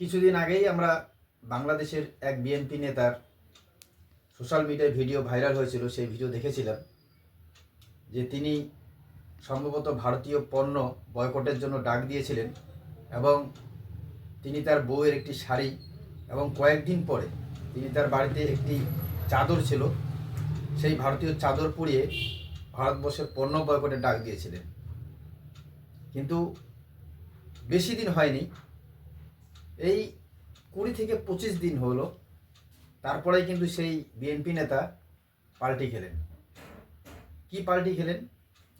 কিছুদিন আগেই আমরা বাংলাদেশের এক বিএনপি নেতার সোশ্যাল মিডিয়ায় ভিডিও ভাইরাল হয়েছিল, সেই ভিডিও দেখেছিলাম যে তিনি সম্ভবত ভারতীয় পণ্য বয়কটের জন্য ডাক দিয়েছিলেন এবং তিনি তার বউয়ের একটি শাড়ি এবং কয়েকদিন পরে তিনি তার বাড়িতে একটি চাদর ছিল, সেই ভারতীয় চাদর পরিয়ে ভারতবর্ষের পণ্য বয়কটের ডাক দিয়েছিলেন। কিন্তু বেশি দিন হয়নি এই কুড়ি থেকে পঁচিশ দিন হলো, তারপরেই কিন্তু সেই বিএনপি নেতা পাল্টি খেলেন। কি পাল্টি খেলেন?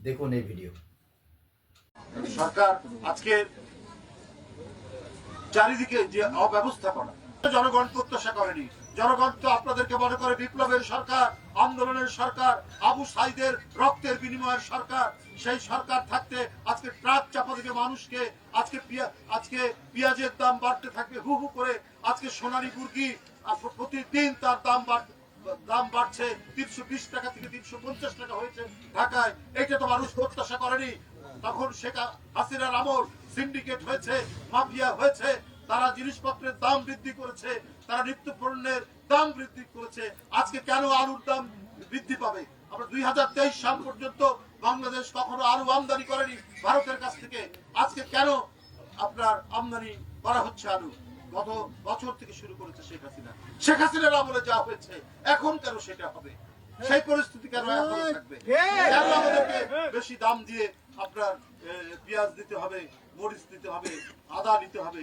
দেখুন এই ভিডিও। সরকার আজকে চারিদিকে যে অব্যবস্থাপনা, জনগণ প্রত্যাশা করেনি। জনগণ তো আপনাদেরকে মনে করে বিপ্লবের সরকার, আন্দোলনের সরকার, আবু সাইদের রক্তের বিনিময়ের সরকার, সেই সরকার থাকতে আজকে ট্রাক চাপা দিকে মানুষকে, আজকে আজকে পেঁয়াজের দাম বাড়তে থাকবে, হু হু করে আজকে সোনালী মুরগি প্রতিদিন তার দাম বাড়, দাম বাড়ছে, তিনশো বিশ টাকা থেকে তিনশো পঞ্চাশ টাকা হয়েছে ঢাকায়। এটা তো মানুষ প্রত্যাশা করেনি। তখন শেখ হাসিনার আমল, সিন্ডিকেট হয়েছে, মাফিয়া হয়েছে তারা জিনিসপত্রের দাম বৃদ্ধি করেছে তারা নিত্য পণ্যের দাম বৃদ্ধি করেছে। আজকে কেন আলুর দাম বৃদ্ধি পাবে? আমরা দুই হাজার তেইশ সাল পর্যন্ত বাংলাদেশ কখনো আলু আমদানি করেনি ভারতের কাছ থেকে। আজকে কেন আপনার আমদানি করা হচ্ছে আলু? গত বছর থেকে শুরু করেছে শেখ হাসিনা। শেখ হাসিনার আমলে যা হয়েছে এখন কেন সেটা হবে? সেই পরিস্থিতি কেন এখন থাকবে? কেন আমাদেরকে বেশি দাম দিয়ে আপনার পেঁয়াজ দিতে হবে মরিচ দিতে হবে আদা নিতে হবে?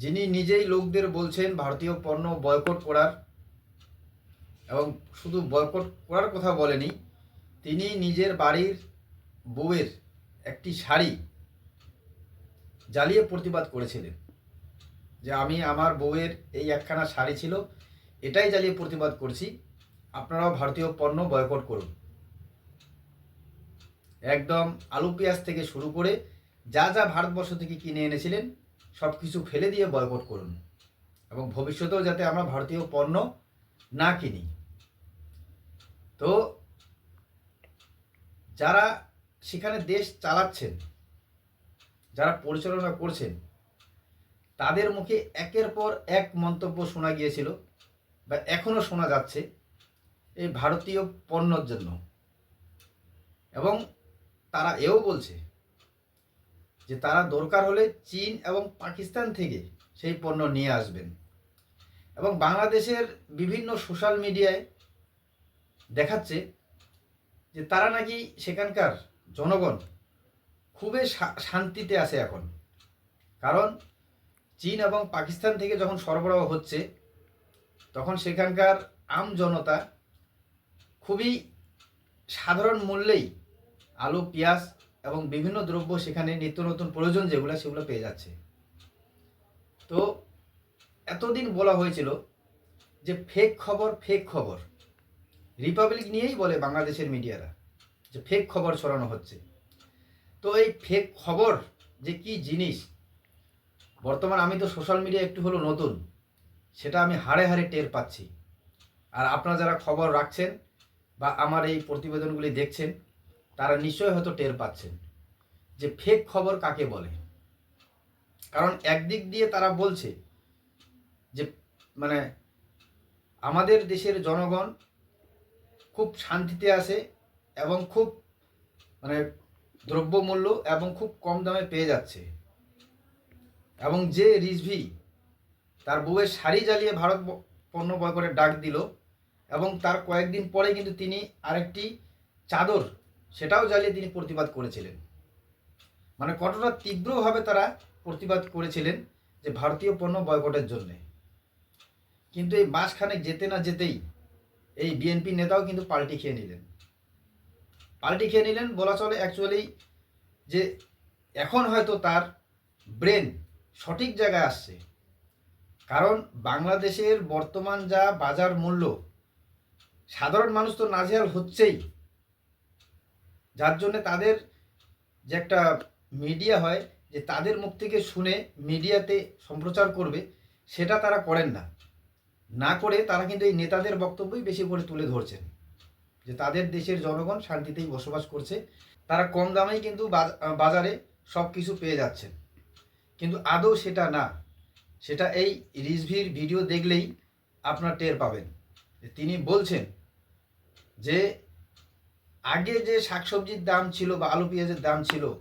যিনি নিজেই লোকদের বলছেন ভারতীয় পণ্য বয়কট করার, এবং শুধু বয়কট করার কথা বলেনি, তিনি নিজের বাড়ির বউয়ের একটি শাড়ি জ্বালিয়ে প্রতিবাদ করেছিলেন, যে আমি আমার বউয়ের এই একখানা শাড়ি ছিল, এটাই জ্বালিয়ে প্রতিবাদ করছি, আপনারাও ভারতীয় পণ্য বয়কট করুন। একদম আলু পেঁয়াজ থেকে শুরু করে যা যা ভারতবর্ষ থেকে কিনে এনেছিলেন সব কিছু ফেলে দিয়ে বয়কট করুন। এবং ভবিষ্যতেও যাতে আমরা ভারতীয় পণ্য না কিনি। তো যারা সেখানে দেশ চালাচ্ছেন, যারা পরিচালনা করছেন, তাদের মুখে একের পর এক মন্তব্য শোনা গিয়েছিল বা এখনও শোনা যাচ্ছে এই ভারতীয় পণ্যর জন্য। এবং তারা এও বলছে যে তারা দরকার হলে চীন এবং পাকিস্তান থেকে সেই পণ্য নিয়ে আসবেন। এবং বাংলাদেশের বিভিন্ন সোশ্যাল মিডিয়ায় দেখাচ্ছে যে তারা নাকি সেখানকার জনগণ খুবই শান্তিতে আছে এখন। কারণ চীন এবং পাকিস্তান থেকে যখন সরবরাহ হচ্ছে, তখন সেখানকার আম জনতা খুবই সাধারণ মূল্যেই আলু, পেঁয়াজ এবং বিভিন্ন দ্রব্য সেখানে নিত্য নতুন প্রয়োজন যেগুলো, সেগুলো পেয়ে যাচ্ছে। তো এতদিন বলা হয়েছিল যে ফেক খবর ফেক খবর। রিপাবলিক নিয়েই বলে বাংলাদেশের মিডিয়ারা যে ফেক খবর ছড়ানো হচ্ছে। তো এই ফেক খবর যে কি জিনিস? বর্তমান আমি তো সোশ্যাল মিডিয়া একটু হলো নতুন, সেটা আমি হাড়ে হাড়ে টের পাচ্ছি। আর আপনারা যারা খবর রাখছেন বা আমার এই প্রতিবেদনগুলি দেখছেন তারা নিশ্চয়ই হয়তো টের পাচ্ছেন যে ফেক খবর কাকে বলে। কারণ একদিক দিয়ে তারা বলছে যে মানে আমাদের দেশের জনগণ খুব শান্তিতে আছে এবং খুব মানে দ্রব্যমূল্য এবং খুব কম দামে পেয়ে যাচ্ছে। এবং যে রিজভি তার বউয়ের শাড়ি জ্বালিয়ে ভারত পণ্য বয়কটের ডাক দিল এবং তার কয়েকদিন পরে কিন্তু তিনি আরেকটি চাদর সেটাও জ্বালিয়ে তিনি প্রতিবাদ করেছিলেন। মানে কতটা তীব্রভাবে তারা প্রতিবাদ করেছিলেন যে ভারতীয় পণ্য বয়কটের জন্যে। কিন্তু এই মাসখানেক যেতে না যেতেই এই বিএনপি নেতাও কিন্তু পাল্টি খেয়ে নিলেন। পাল্টি খেয়ে নিলেন বলা চলে অ্যাকচুয়ালি যে এখন হয়তো তার ব্রেন সঠিক জায়গায় আসছে। কারণ বাংলাদেশের বর্তমান যা বাজার মূল্য, সাধারণ মানুষ তো নাজেহাল হচ্ছেই। যার জন্য তাদের যে একটা মিডিয়া হয়, যে তাদের মুখ থেকে শুনে মিডিয়াতে সম্প্রচার করবে, সেটা তারা করেন না। না করে তারা কিন্তু এই নেতাদের বক্তব্যই বেশি করে তুলে ধরছেন। যে তাদের দেশের জনগণ শান্তিতেই বসবাস করছে। তারা কম দামেই কিন্তু বাজ- বাজারে সব কিছু পেয়ে যাচ্ছেন। কিন্তু আদৌ সেটা না। সেটা এই রিজভির ভিডিও দেখলেই আপনার টের পাবেন। তিনি বলছেন যে আগে যে শাকসবজির দাম ছিল বা আলু পেঁয়াজের দাম ছিল,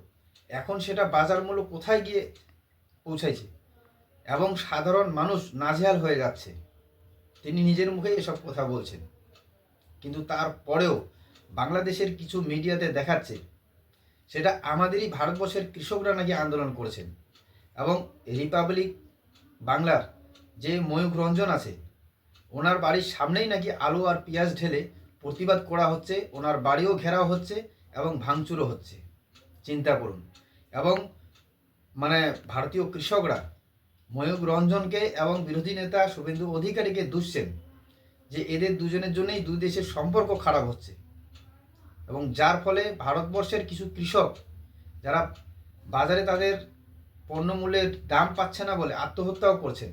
এখন সেটা বাজার মূল্য কোথায় গিয়ে পৌঁছাইছে? এবং সাধারণ মানুষ নাজেহাল হয়ে যাচ্ছে। তিনি নিজের মুখেই এসব কথা বলছেন। কিন্তু তারপরেও বাংলাদেশের কিছু মিডিয়াতে দেখাচ্ছে, সেটা আমাদেরই ভারতবর্ষের কৃষকরা নাকি আন্দোলন করেছেন। এবং রিপাবলিক বাংলার যে ময়ূখ রঞ্জন আছে, ওনার বাড়ির সামনেই নাকি আলু আর পেঁয়াজ ঢেলে প্রতিবাদ করা হচ্ছে, ওনার বাড়িও ঘেরাও হচ্ছে এবং ভাঙচুরও হচ্ছে। চিন্তা করুন। এবং মানে ভারতীয় কৃষকরা ময়ূক রঞ্জনকে এবং বিরোধী নেতা শুভেন্দু অধিকারীকে দুষছেন যে এদের দুজনের জন্যই দুই দেশের সম্পর্ক খারাপ হচ্ছে। এবং যার ফলে ভারতবর্ষের কিছু কৃষক যারা বাজারে তাদের পণ্যমূল্যের দাম পাচ্ছে না বলে আত্মহত্যাও করছেন,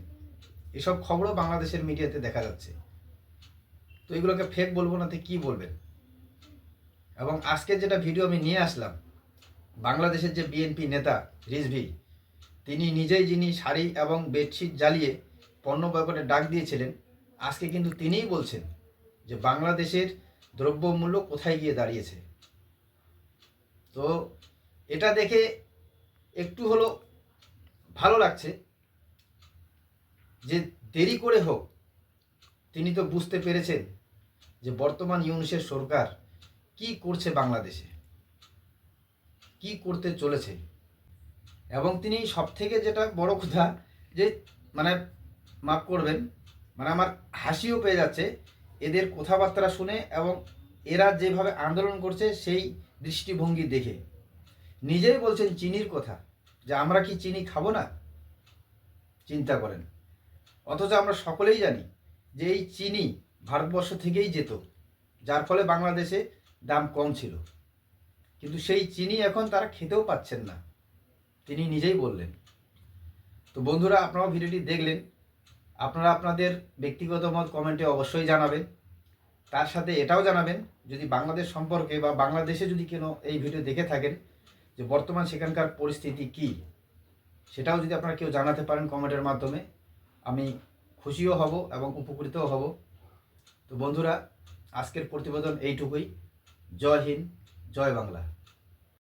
এসব খবরও বাংলাদেশের মিডিয়াতে দেখা যাচ্ছে। তো এগুলোকে ফেক বলব না, তো কী বলবেন? এবং আজকে যেটা ভিডিও আমি নিয়ে আসলাম, বাংলাদেশের যে বিএনপি নেতা রিজভি, তিনি নিজেই যিনি শাড়ি এবং বেডশিট জ্বালিয়ে পণ্য বয়কটের ডাক দিয়েছিলেন, আজকে কিন্তু তিনিই বলছেন যে বাংলাদেশের দ্রব্যমূল্য কোথায় গিয়ে দাঁড়িয়েছে। তো এটা দেখে একটু হলো ভালো লাগছে যে দেরি করে হোক, তিনি তো বুঝতে পেরেছেন যে বর্তমান ইউনিসের সরকার কি করছে বাংলাদেশে? কি করতে চলেছে? এবং তিনি সব থেকে যেটা বড় কথা যে মানে মাফ করবেন মানে আমার হাসিও পেয়ে যাচ্ছে এদের কথাবার্তা শুনে এবং এরা যেভাবে আন্দোলন করছে সেই দৃষ্টিভঙ্গি দেখে। নিজেই বলছেন চিনির কথা, যে আমরা কি চিনি খাব না? চিন্তা করেন। অথচ আমরা সকলেই জানি যে এই চিনি ভারতবর্ষ থেকেই যেত, যার ফলে বাংলাদেশে দাম কম ছিল। কিন্তু সেই চিনি এখন তারা খেতেও পাচ্ছেন না। তিনি নিজেই বললেন। তো বন্ধুরা, আপনারাও ভিডিওটি দেখলেন। আপনারা আপনাদের ব্যক্তিগত মত কমেন্টে অবশ্যই জানাবেন। তার সাথে এটাও জানাবেন, যদি বাংলাদেশ সম্পর্কে বা বাংলাদেশে যদি কেন এই ভিডিও দেখে থাকেন যে বর্তমান সেখানকার পরিস্থিতি কি, সেটাও যদি আপনারা কেউ জানাতে পারেন কমেন্টের মাধ্যমে, আমি খুশিও হব এবং উপকৃতও হব। তো বন্ধুরা আজকের প্রতিবেদন এইটুকুই। জয় হিন্দ জয় বাংলা।